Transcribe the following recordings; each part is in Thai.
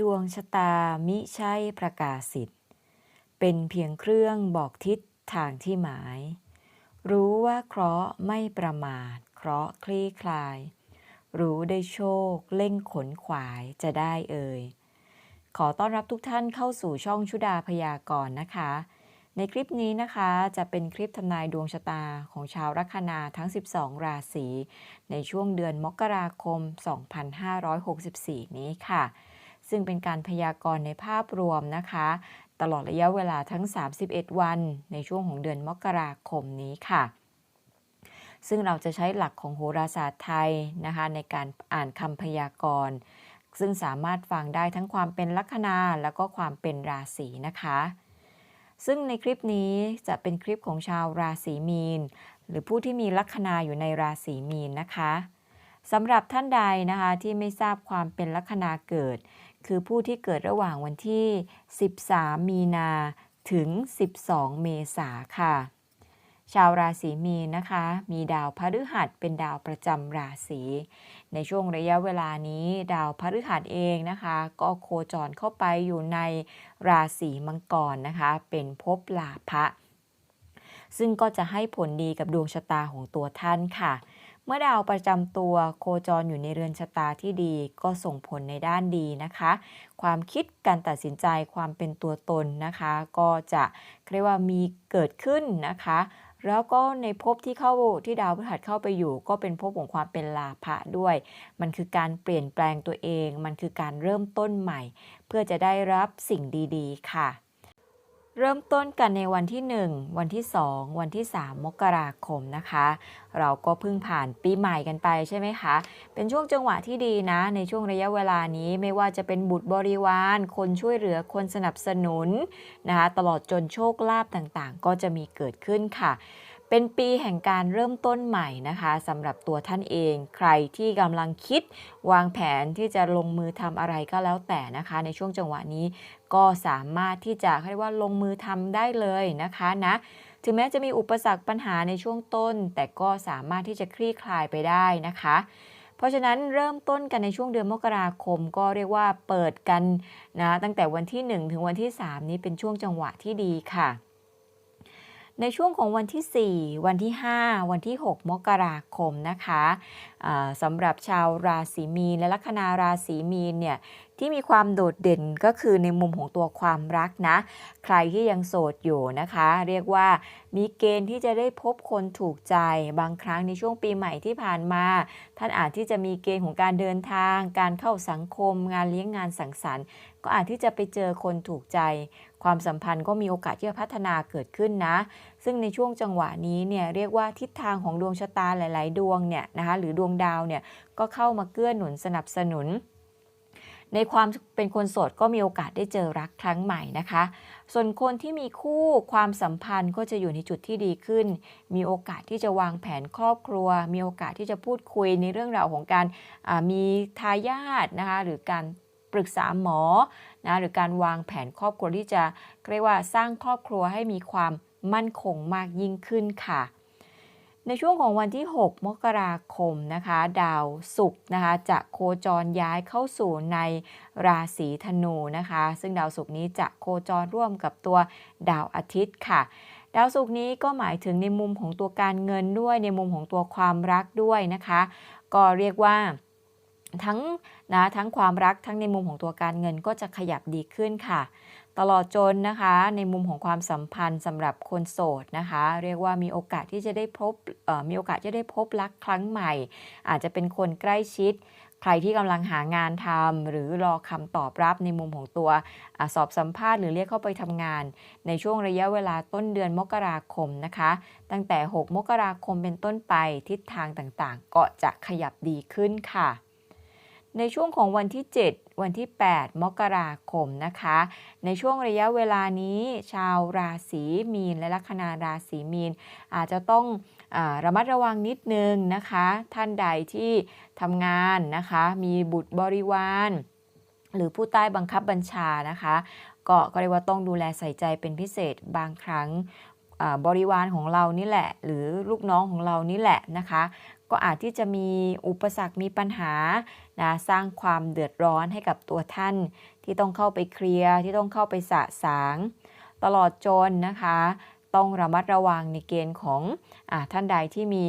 ดวงชะตามิใช่ประกาศสิทธิ์ เป็นเพียงเครื่องบอกทิศทางที่หมาย รู้ว่าเคราะห์ไม่ประมาท เคราะห์คลี่คลาย รู้ได้โชค เล่งขนขวายจะได้เอ่ย ขอต้อนรับทุกท่านเข้าสู่ช่องชุดาพยากรณ์นะคะ ในคลิปนี้นะคะจะเป็นคลิปทำนายดวงชะตาของชาวลัคนาทั้ง 12 ราศีในช่วงเดือนมกราคม 2564 นี้ค่ะ ซึ่งเป็นการพยากรณ์ในภาพรวมนะคะ ตลอดระยะเวลาทั้ง 31 วัน ในช่วงของเดือนมกราคมนี้ค่ะ ซึ่งเราจะใช้หลักของโหราศาสตร์ไทยนะคะในการอ่านคำพยากรณ์ซึ่งสามารถฟังได้ทั้งความเป็นลัคนาแล้วก็ความเป็นราศีนะคะ ซึ่งในคลิปนี้จะเป็นคลิปของชาวราศีมีน หรือผู้ที่มีลัคนาอยู่ในราศีมีนนะคะสำหรับท่านใดนะคะที่ไม่ทราบความเป็นลัคนาเกิด คือผู้ที่เกิดระหว่างวันที่ 13 มีนาถึง 12 เมษาค่ะ ชาวราศีมีนนะคะ มีดาวพฤหัสเป็นดาวประจำราศี ในช่วงระยะเวลานี้ดาวพฤหัสเองนะคะ ก็โคจรเข้าไปอยู่ในราศีมังกรนะคะ เป็นภพลาภะซึ่งก็จะให้ผลดีกับดวงชะตาของตัวท่านค่ะ เมื่อดาวประจำตัวโคจรอยู่ในเรือนชะตาที่ดีก็ส่งผลในด้านดีนะคะ ความคิดการตัดสินใจความเป็นตัวตนนะคะ ก็จะเรียกว่ามีเกิดขึ้นนะคะ แล้วก็ในภพที่เข้าที่ดาวพฤหัสเข้าไปอยู่ ก็เป็นภพของความเป็นลาภะด้วย มันคือการเปลี่ยนแปลงตัวเอง มันคือการเริ่มต้นใหม่ เพื่อจะได้รับสิ่งดี ๆ ค่ะ เริ่มต้นกันในวันที่ 1 วันที่ 2 วันที่ 3 มกราคมนะคะ เราก็เพิ่งผ่านปีใหม่กันไปใช่ไหมคะ เป็นช่วงจังหวะที่ดีนะ ในช่วงระยะเวลานี้ไม่ว่าจะเป็นบุตรบริวาร คนช่วยเหลือคนสนับสนุนนะคะ ตลอดจนโชคลาภต่างๆ ก็จะมีเกิดขึ้นค่ะ เป็นปีแห่งการเริ่มต้นใหม่นะคะสำหรับตัวท่านเอง ใครที่กำลังคิดวางแผนที่จะลงมือทำอะไรก็แล้วแต่นะคะ ในช่วงจังหวะนี้ก็สามารถที่จะเรียกว่าลงมือทำได้เลยนะคะนะถึงแม้จะมีอุปสรรคปัญหาในช่วงต้น แต่ก็สามารถที่จะคลี่คลายไปได้นะคะ เพราะฉะนั้นเริ่มต้นกันในช่วงเดือนมกราคม ก็เรียกว่าเปิดกันนะตั้งแต่วันที่ 1 ถึงวันที่ 3 นี้เป็นช่วงจังหวะที่ดีค่ะ ในช่วงของวันที่ 4 วันที่ 5 วันที่ 6 มกราคมนะคะะสำหรับชาวราศีมีนและลัคนาราศีมีนเนี่ยที่มีความโดดเด่นก็คือในมุมของตัวความรักนะ ใครที่ยังโสดอยู่นะคะ เรียกว่ามีเกณฑ์ที่จะได้พบคนถูกใจบางครั้งในช่วงปีใหม่ที่ผ่านมา ท่านอาจที่จะมีเกณฑ์ของการเดินทาง การเข้าสังคม งานเลี้ยงงานสังสรรค์ ก็อาจที่จะไปเจอคนถูกใจ ความสัมพันธ์ก็มีโอกาสที่จะพัฒนาเกิดขึ้นนะ ซึ่งในช่วงจังหวะนี้เนี่ยเรียกว่าทิศทางของดวงชะตาหลาย ๆ ดวงเนี่ยนะคะหรือดวงดาวเนี่ยก็เข้ามาเกื้อหนุนสนับสนุนในความเป็นคนโสดก็มีโอกาสได้เจอรักครั้งใหม่นะคะ ส่วนคนที่มีคู่ความสัมพันธ์ก็จะอยู่ในจุดที่ดีขึ้น มีโอกาสที่จะวางแผนครอบครัว มีโอกาสที่จะพูดคุยในเรื่องราวของการมีทายาทนะคะหรือการ ปรึกษาหมอนะหรือการวางแผนครอบครัวที่จะเรียกว่าสร้างครอบครัวให้มีความมั่นคงมากยิ่งขึ้นค่ะ ในช่วงของวันที่ 6 มกราคมนะคะ ดาวศุกร์นะคะจะโคจรย้ายเข้าสู่ในราศีธนูนะคะ ซึ่งดาวศุกร์นี้จะโคจรร่วมกับตัวดาวอาทิตย์ค่ะดาวศุกร์นี้ก็หมายถึงในมุมของตัวการเงินด้วยในมุมของตัวความรักด้วยนะคะ ก็เรียกว่า ทั้งนะทั้งความรักทั้งในมุมของตัวการเงินก็จะขยับดีขึ้นค่ะ ตลอดจนนะคะในมุมของความสัมพันธ์สำหรับคนโสดนะคะ เรียกว่ามีโอกาสที่จะได้พบมีโอกาสจะได้พบรักครั้งใหม่ อาจจะเป็นคนใกล้ชิดใครที่กำลังหางานทำหรือรอคำตอบรับในมุมของตัวอสอบสัมภาษณ์หรือเรียกเข้าไปทำงาน ในช่วงระยะเวลาต้นเดือนมกราคมนะคะ ตั้งแต่ 6 มกราคมเป็นต้นไปทิศทางต่างๆ ก็จะขยับดีขึ้นค่ะ ในช่วงของวันที่ 7 วันที่ 8 มกราคมนะคะ ในช่วงระยะเวลานี้ ชาวราศีมีนและลัคนาราศีมีน อาจจะต้องอระมัดระวังนิดนึงนะคะ ท่านใดที่ทำงานนะคะ มีบุตรบริวาร หรือผู้ใต้บังคับบัญชานะคะ ก็ก็เรียกว่าต้องดูแลใส่ใจเป็นพิเศษบางครั้งบริวารของเรานี่แหละ หรือลูกน้องของเรานี่แหละนะคะ ก็อาจที่จะมีอุปสรรคมีปัญหานะสร้างความเดือดร้อนให้กับตัวท่าน ที่ต้องเข้าไปเคลียร์ที่ต้องเข้าไปสะสาง ตลอดจนนะคะ ต้องระมัดระวังในเกณฑ์ของอท่านใดที่มี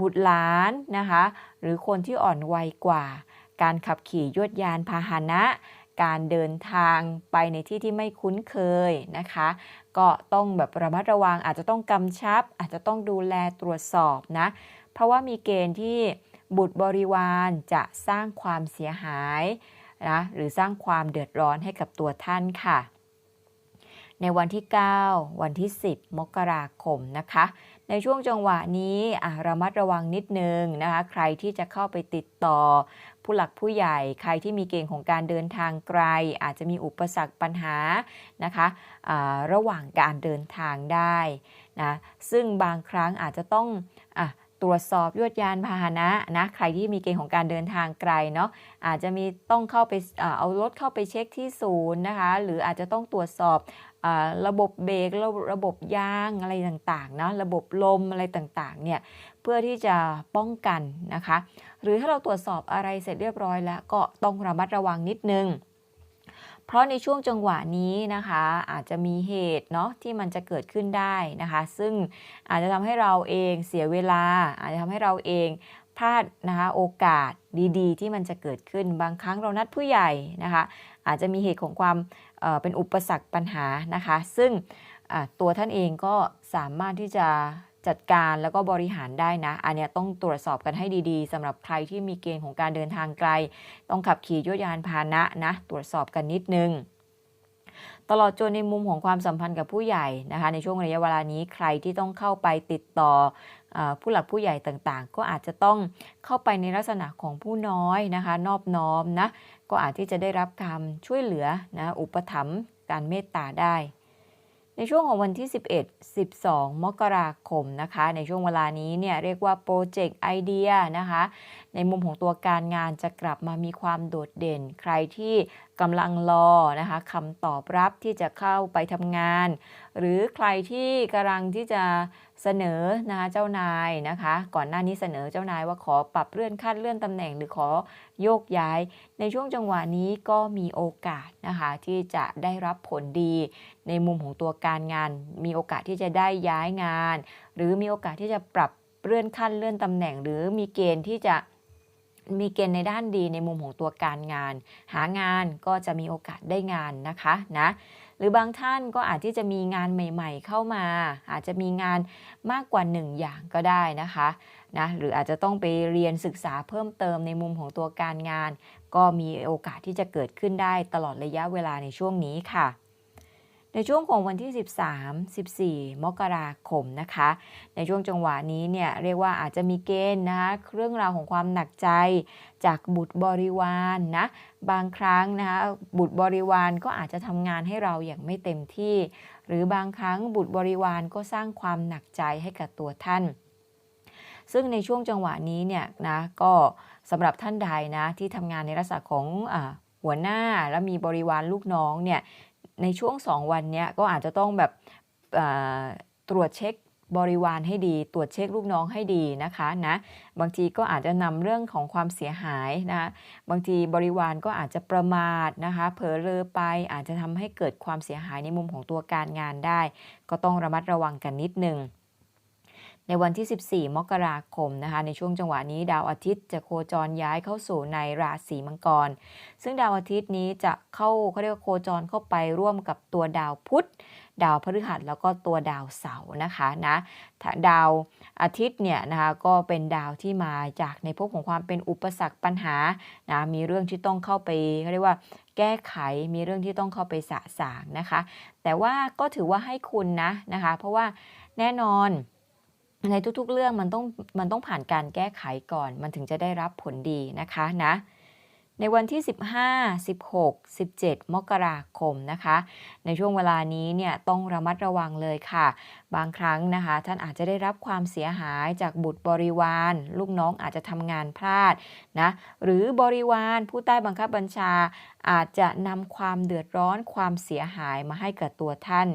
บุตรหลานนะคะ หรือคนที่อ่อนวัยกว่า การขับขี่ยวดยานพาหนะ การเดินทางไปในที่ที่ไม่คุ้นเคยนะคะ ก็ต้องแบบระมัดระวังอาจจะต้องกำชับ อาจจะต้องดูแลตรวจสอบนะ เพราะว่ามีเกณฑ์ที่บุตรบริวารจะสร้างความเสียหายนะหรือสร้างความเดือดร้อนให้กับตัวท่านค่ะ ในวันที่ 9 วันที่ 10 มกราคมนะคะ ในช่วงจังหวะนี้อะระมัดระวังนิดนึงนะคะ ใครที่จะเข้าไปติดต่อผู้หลักผู้ใหญ่ใครที่มีเกณฑ์ของการเดินทางไกล อาจจะมีอุปสรรคปัญหานะคะอ่าระหว่างการเดินทางได้นะซึ่งบางครั้งอาจจะต้อง ตรวจสอบยวดยานพาหนะนะใครที่มีเกณฑ์ของการเดินทางไกลเนาะอาจจะมีต้องเข้าไปเอารถเข้าไปเช็คที่ศูนย์นะคะ หรืออาจจะต้องตรวจสอบอระบบเบรกระบบระบบยางอะไรต่างๆนะระบบลมอะไรต่างๆเนี่ยเพื่อที่จะป้องกันนะคะ หรือถ้าเราตรวจสอบอะไรเสร็จเรียบร้อยแล้วก็ต้องระมัดระวังนิดนึง เพราะในช่วงจังหวะนี้นะคะ อาจจะมีเหตุเนาะที่มันจะเกิดขึ้นได้นะคะ ซึ่งอาจจะทำให้เราเองเสียเวลา อาจจะทำให้เราเองพลาดนะคะโอกาสดีๆ ที่มันจะเกิดขึ้นบางครั้งเรานัดผู้ใหญ่นะคะ อาจจะมีเหตุของความเเป็นอุปสรรคปัญหานะคะ ซึ่งตัวท่านเองก็สามารถที่จะจัดการแล้วก็บริหารได้นะ อันนี้ต้องตรวจสอบกันให้ดีๆสำหรับใครที่มีเกณฑ์ของการเดินทางไกล ต้องขับขี่ยวดยานพาหนะนะ ตรวจสอบกันนิดนึงตลอดจนในมุมของความสัมพันธ์กับผู้ใหญ่นะคะในช่วงระยะเวลานี้ใครที่ต้องเข้าไปติดต่ออผู้หลักผู้ใหญ่ต่างๆ ก็อาจจะต้องเข้าไปในลักษณะของผู้น้อยนะคะนอบน้อมนะก็อาจที่จะได้รับการช่วยเหลือนะอุปถัมภ์การเมตตาได้ ในช่วงของวันที่ 11 12 มกราคมนะคะ ในช่วงเวลานี้เนี่ยเรียกว่าโปรเจกต์ไอเดียนะคะ ในมุมของตัวการงานจะกลับมามีความโดดเด่น ใครที่ กำลังรอนะคะคำตอบรับที่จะเข้าไปทำงาน หรือใครที่กำลังที่จะเสนอนะคะเจ้านายนะคะ ก่อนหน้านี้เสนอเจ้านายว่าขอปรับเลื่อนขั้นเลื่อนตำแหน่ง หรือขอโยกย้าย ในช่วงจังหวะนี้ก็มีโอกาสนะคะที่จะได้รับผลดี ในมุมของตัวการงาน มีโอกาสที่จะได้ย้ายงาน หรือมีโอกาสที่จะปรับเลื่อนขั้นเลื่อนตำแหน่ง หรือมีเกณฑ์ที่จะ มีเกณฑ์ในด้านดีในมุมของตัวการงาน หางานก็จะมีโอกาสได้งานนะคะนะหรือบางท่านก็อาจที่จะมีงานใหม่ ๆ เข้ามา อาจจะมีงานมากกว่าหนึ่งอย่างก็ได้นะคะนะหรืออาจจะต้องไปเรียนศึกษาเพิ่มเติมในมุมของตัวการงาน ก็มีโอกาสที่จะเกิดขึ้นได้ตลอดระยะเวลาในช่วงนี้ค่ะ ในช่วงของวันที่ 13 14 มกราคมนะคะ ในช่วงจังหวะนี้เนี่ยเรียกว่าอาจจะมีเกณฑ์นะคะเรื่องราวของความหนักใจจากบุตรบริวารนนะบางครั้งนะคะบุตรบริวารก็อาจจะทำงานให้เราอย่างไม่เต็มที่ หรือบางครั้งบุตรบริวารก็สร้างความหนักใจให้กับตัวท่าน ซึ่งในช่วงจังหวะนี้เนี่ยนะก็สำหรับท่านใดนะที่ทำงานในลักษณะของอหัวหน้าและมีบริวารลูกน้องเนี่ย ในช่วง 2 วันนี้ก็อาจจะต้องแบบตรวจเช็คบริวารให้ดี ตรวจเช็คลูกน้องให้ดีนะคะนะบางทีก็อาจจะนำเรื่องของความเสียหายนะบางทีบริวารก็อาจจะประมาทนะคะเผลอเลอไปอาจจะทำให้เกิดความเสียหายในมุมของตัวการงานได้ ก็ต้องระมัดระวังกันนิดนึง ในวันที่ 14 มกราคมนะคะ ในช่วงจังหวะนี้ดาวอาทิตย์จะโคจรย้ายเข้าสู่ในราศีมังกร ซึ่งดาวอาทิตย์นี้จะเข้าเขาเรียกว่าโคจรเข้าไปร่วมกับตัวดาวพุธดาวพฤหัสแล้วก็ตัวดาวเสาร์นะคะนะดาวอาทิตย์เนี่ยนะคะก็เป็นดาวที่มาจากในภพของความเป็นอุปสรรคปัญหานะมีเรื่องที่ต้องเข้าไปเขาเรียกว่าแก้ไขมีเรื่องที่ต้องเข้าไปสะสางนะคะ แต่ว่าก็ถือว่าให้คุณนะนะคะ เพราะว่าแน่นอน ในทุกๆ เรื่องมันต้องมันต้องผ่านการแก้ไขก่อน มันถึงจะได้รับผลดีนะคะนะในวันที่ 15 16 17 มกราคมนะคะ ในช่วงเวลานี้เนี่ยต้องระมัดระวังเลยค่ะ บางครั้งนะคะ ท่านอาจจะได้รับความเสียหายจากบุตรบริวาร ลูกน้องอาจจะทำงานพลาดนะหรือบริวารผู้ใต้บังคับบัญชา อาจจะนำความเดือดร้อนความเสียหายมาให้กับตัวท่าน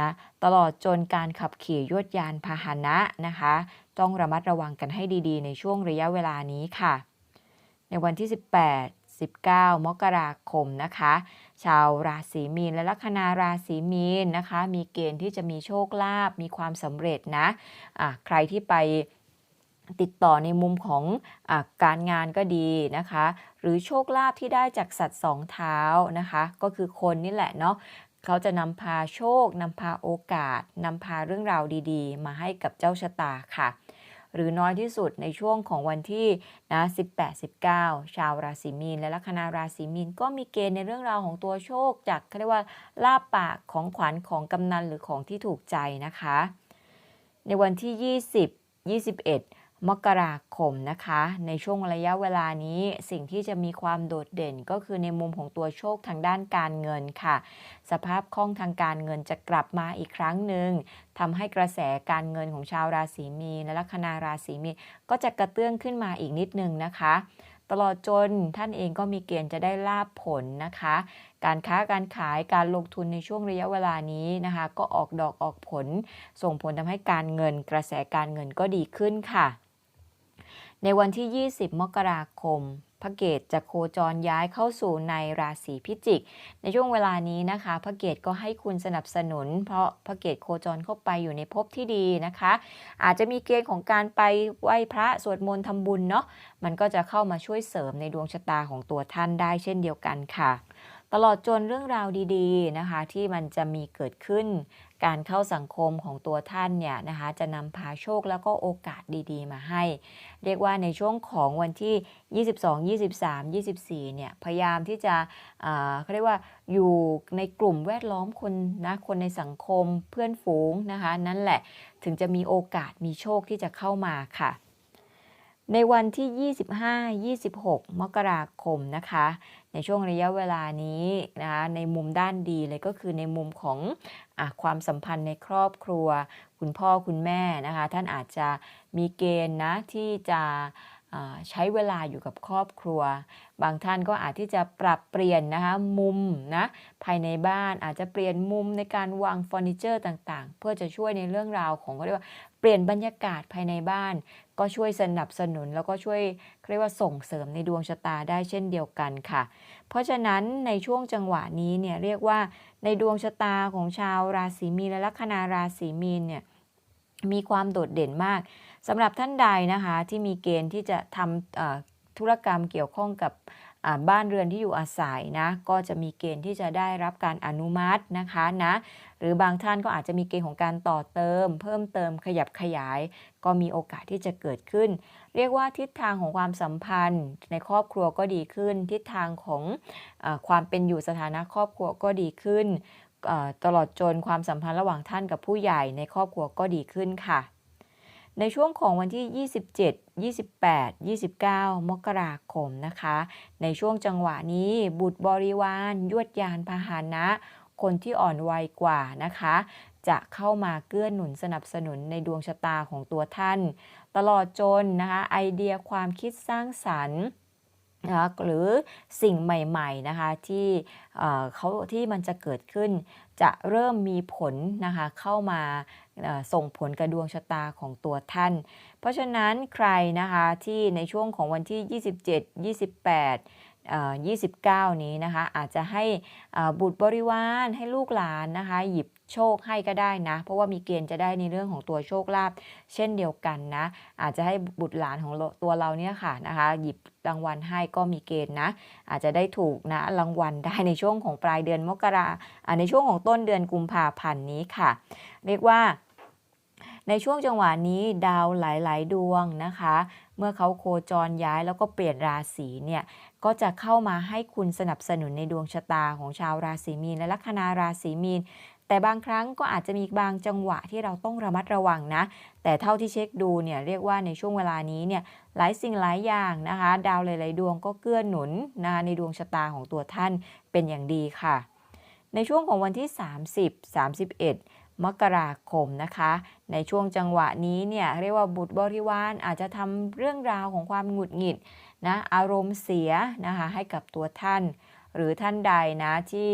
นะตลอดจนการขับขี่ยวดยานพาหนะนะคะ ต้องระมัดระวังกันให้ดีๆ ในช่วงระยะเวลานี้ค่ะ ในวันที่ 18 19 มกราคมนะคะ ชาวราศีมีนและลัคนาราศีมีนนะคะ มีเกณฑ์ที่จะมีโชคลาภมีความสำเร็จนะะใครที่ไปติดต่อในมุมของอการงานก็ดีนะคะ หรือโชคลาภที่ได้จากสัตว์สองเท้านะคะ ก็คือคนนี่แหละเนาะ เขาจะนำพาโชคนำพาโอกาสนำพาเรื่องราวดีๆ มาให้กับเจ้าชะตาค่ะ หรือน้อยที่สุดในช่วงของวันที่นะ18-19 ชาวราศีมีน และลัคนาราศีมีนก็มีเกณฑ์ในเรื่องราวของตัวโชค จากเขาเรียกว่าลาบปากของขวัญของกำนันหรือของที่ถูกใจนะคะ ในวันที่ 20 21 มกราคมนะคะ ในช่วงระยะเวลานี้สิ่งที่จะมีความโดดเด่นก็คือในมุมของตัวโชคทางด้านการเงินค่ะ สภาพคล่องทางการเงินจะกลับมาอีกครั้งหนึ่งทำให้กระแสการเงินของชาวราศีมีนและลัคนาราศีมีนก็จะกระเตื้องขึ้นมาอีกนิดนึงนะคะ ตลอดจนท่านเองก็มีเกณฑ์จะได้ลาบผลนะคะ การค้าการขายการลงทุนในช่วงระยะเวลานี้นะคะ ก็ออกดอกออกผล ส่งผลทำให้การเงิน กระแสการเงินก็ดีขึ้นค่ะ ในวันที่ 20 มกราคม พระเกตจะโคจรย้ายเข้าสู่ในราศีพิจิก ในช่วงเวลานี้นะคะ พระเกตก็ให้คุณสนับสนุน เพราะพระเกตโคจรเข้าไปอยู่ในภพที่ดีนะคะ อาจจะมีเกณฑ์ของการไปไหว้พระสวดมนต์ทำบุญเนาะ มันก็จะเข้ามาช่วยเสริมในดวงชะตาของตัวท่านได้เช่นเดียวกันค่ะ ตลอดจนเรื่องราวดีๆนะคะ ที่มันจะมีเกิดขึ้น การเข้าสังคมของตัวท่านเนี่ยนะคะ จะนำพาโชคแล้วก็โอกาสดีๆ มาให้ เรียกว่าในช่วงของวันที่ 22 23 24 เนี่ย พยายามที่จะเขาเรียกว่าอยู่ในกลุ่มแวดล้อมคนนะคนในสังคมเพื่อนฝูงนะคะ นั่นแหละถึงจะมีโอกาสมีโชคที่จะเข้ามาค่ะ ในวันที่ 25-26 มกราคมนะคะ ในช่วงระยะเวลานี้นะคะในมุมด้านดีเลยก็คือในมุมของอความสัมพันธ์ในครอบครัว คุณพ่อคุณแม่นะคะ ท่านอาจจะมีเกณฑ์นะที่จะใช้เวลาอยู่กับครอบครัว บางท่านก็อาจที่จะปรับเปลี่ยนนะคะมุมนะภายในบ้านอาจจะเปลี่ยนมุมในการวางเฟอร์นิเจอร์ต่างๆ เพื่อจะช่วยในเรื่องราวของเขาเรียกว่าเปลี่ยนบรรยากาศภายในบ้าน ก็ช่วยสนับสนุนแล้วก็ช่วยเรียกว่าส่งเสริมในดวงชะตาได้เช่นเดียวกันค่ะ เพราะฉะนั้นในช่วงจังหวะนี้เนี่ยเรียกว่าในดวงชะตาของชาวราศีมีนและลัคนาราศีมีนเนี่ยมีความโดดเด่นมากสำหรับท่านใดนะคะที่มีเกณฑ์ที่จะทำธุรกรรมเกี่ยวข้องกับ บ้านเรือนที่อยู่อาศัยนะก็จะมีเกณฑ์ที่จะได้รับการอนุมัตินะคะนะหรือบางท่านก็อาจจะมีเกณฑ์ของการต่อเติม เพิ่มเติมขยับขยาย ก็มีโอกาสที่จะเกิดขึ้น เรียกว่าทิศทางของความสัมพันธ์ ในครอบครัวก็ดีขึ้น ทิศทางของอความเป็นอยู่สถานะครอบครัวก็ดีขึ้นตลอดจนความสัมพันธ์ระหว่างท่านกับผู้ใหญ่ในครอบครัวก็ดีขึ้นค่ะ ในช่วงของวันที่ 27 28 29 มกราคมนะคะ ในช่วงจังหวะนี้บุตรบริวารยวดยานพาหนะ คนที่อ่อนวัยกว่านะคะ จะเข้ามาเกื้อหนุนสนับสนุนในดวงชะตาของตัวท่าน ตลอดจนนะคะไอเดียความคิดสร้างสรรค์นะหรือสิ่งใหม่ๆนะคะที่เขาที่มันจะเกิดขึ้น จะเริ่มมีผลนะคะเข้ามา ส่งผลกระดวงชะตาของตัวท่าน เพราะฉะนั้นใครนะคะที่ในช่วงของวันที่ 27 28 29 นี้นะคะ อาจจะให้บุตรบริวารให้ลูกหลานนะคะ หยิบโชคให้ก็ได้นะ เพราะว่ามีเกณฑ์จะได้ในเรื่องของตัวโชคลาภเช่นเดียวกันนะ อาจจะให้บุตรหลานของตัวเราเนี่ยค่ะนะคะ หยิบรางวัลให้ก็มีเกณฑ์นะ อาจจะได้ถูกนะรางวัลได้ในช่วงของปลายเดือนมกราในช่วงของต้นเดือนกุมภาพันธ์นี้ค่ะ เรียกว่า ในช่วงจังหวะนี้ดาวหลาย ๆ ดวงนะคะ เมื่อเขาโคจรย้ายแล้วก็เปลี่ยนราศีเนี่ยก็จะเข้ามาให้คุณสนับสนุนในดวงชะตาของชาวราศีมีนและลัคนาราศีมีนแต่บางครั้งก็อาจจะมีบางจังหวะที่เราต้องระมัดระวังนะ แต่เท่าที่เช็คดูเนี่ยเรียกว่าในช่วงเวลานี้เนี่ยหลายสิ่งหลายอย่างนะคะ ดาวหลาย ๆ ดวงก็เกื้อหนุนนะในดวงชะตาของตัวท่านเป็นอย่างดีค่ะ ในช่วงของวันที่ 30 31 มกราคมนะคะ ในช่วงจังหวะนี้เนี่ยเรียกว่าบุตรบริวารอาจจะทำเรื่องราวของความหงุดหงิดนะอารมณ์เสียนะคะให้กับตัวท่าน หรือท่านใดนะที่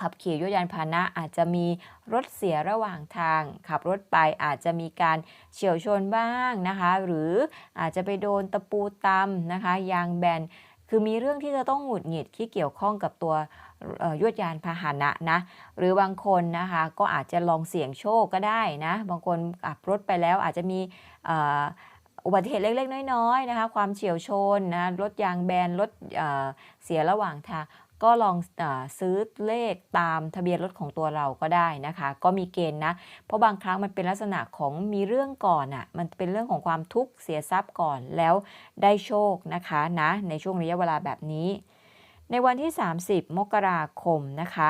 ขับขี่ยวดยานพาหนะอาจจะมีรถเสียระหว่างทาง ขับรถไปอาจจะมีการเฉียวชนบ้างนะคะ หรืออาจจะไปโดนตะปูตำนะคะ ยางแบนคือมีเรื่องที่จะต้องหงุดหงิดที่เกี่ยวข้องกับตัว ยวดยานพาหนะนะ หรือบางคนนะคะก็อาจจะลองเสี่ยงโชคก็ได้นะ บางคนขับรถไปแล้วอาจจะมีอุบัติเหตุเล็กๆ น้อยๆนะคะ ความเฉียวชนนะรถยางแบนรถเเสียระหว่างทางก็ลองอซื้อเลขตามทะเบียนรถของตัวเราก็ได้นะคะ ก็มีเกณฑ์นะ เพราะบางครั้งมันเป็นลักษณะของมีเรื่องก่อนอะ่ะมันเป็นเรื่องของความทุกข์เสียทรัพย์ก่อนแล้วได้โชคนะคะนะในช่วงระยะเวลาแบบนี้ ในวันที่ 30 มกราคมนะคะ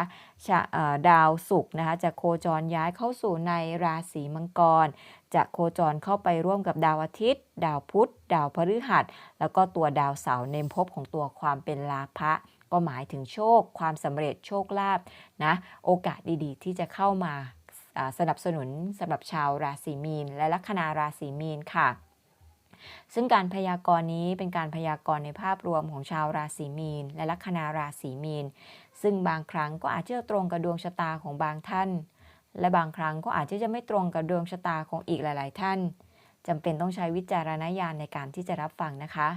ดาวศุกร์นะคะจะโคจรย้ายเข้าสู่ในราศีมังกร จะโคจรเข้าไปร่วมกับดาวอาทิตย์ ดาวพุธ ดาวพฤหัส แล้วก็ตัวดาวเสาร์ในภพของตัวความเป็นลาภะก็หมายถึงโชค ความสำเร็จโชคลาภนะโอกาสดีๆ ที่จะเข้ามาอ่าสนับสนุนสำหรับชาวราศีมีน และลัคนาราศีมีนค่ะ ซึ่งการพยากรณ์นี้เป็นการพยากรณ์ในภาพรวมของชาวราศีมีน และลัคนาราศีมีน ซึ่งบางครั้งก็อาจจะตรงกับดวงชะตาของบางท่าน และบางครั้งก็อาจจะไม่ตรงกับดวงชะตาของอีกหลาย ๆ ท่านจำเป็นต้องใช้วิจารณญาณในการที่จะรับฟังนะคะ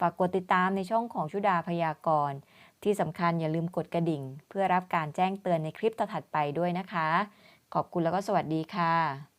ฝากกดติดตามในช่องของชุดาพยากรณ์ที่สำคัญอย่าลืมกดกระดิ่ง เพื่อรับการแจ้งเตือนในคลิปต่อถัดไปด้วยนะคะ ขอบคุณแล้วก็สวัสดีค่ะ